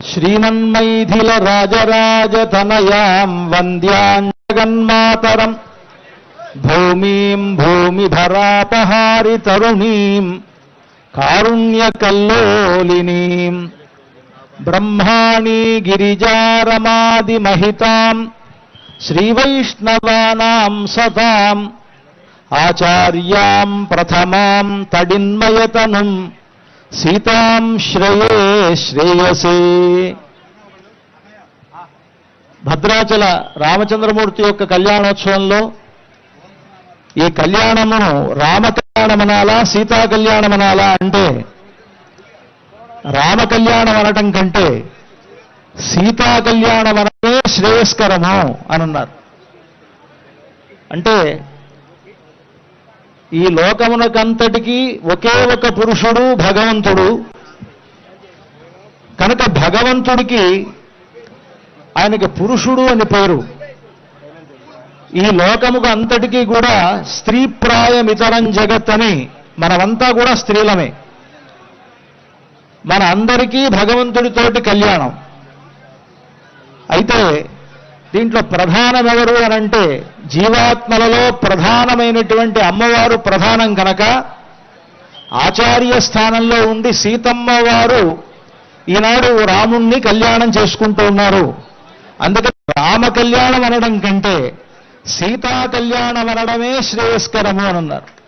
శ్రీమన్మైథిల రాజరాజతనయాం వంద్యాం జగన్మాతరం భూమిం భూమిభరాపహారి తరుణీం కారుణ్యకల్లోలినీం బ్రహ్మాణి గిరిజారమాదిమహితాం శ్రీవైష్ణవానాం సతాం ఆచార్యాం ప్రథమాం తడిన్మయతనుం సీతాం శ్రేయే శ్రేయసే. భద్రాచల రామచంద్రమూర్తి యొక్క కళ్యాణోత్సవంలో ఈ కళ్యాణమును రామ కళ్యాణమనాలా సీతా కళ్యాణమనాలా అంటే రామ కళ్యాణం అనటం కంటే సీతా కళ్యాణం అనమే శ్రేయస్కరము అని అన్నారు అంటే ఈ లోకమునకంతటికీ ఒకే ఒక పురుషుడు భగవంతుడు. కనుక భగవంతుడికి ఆయనకి పురుషుడు అని పేరు. ఈ లోకముకు అంతటికీ కూడా స్త్రీప్రాయమితరం జగత్ అని మనమంతా కూడా స్త్రీలమే. మన అందరికీ భగవంతుడితోటి కళ్యాణం. అయితే దీంట్లో ప్రధానమెవరు అనంటే జీవాత్మలలో ప్రధానమైనటువంటి అమ్మవారు ప్రధానం కనుక ఆచార్య స్థానంలో ఉండి సీతమ్మ వారు ఈనాడు రాముణ్ణి కళ్యాణం చేసుకుంటూ ఉన్నారు. అందుకని రామ కళ్యాణం అనడం కంటే సీతా కళ్యాణం అనడమే శ్రేయస్కరము అని అన్నారు.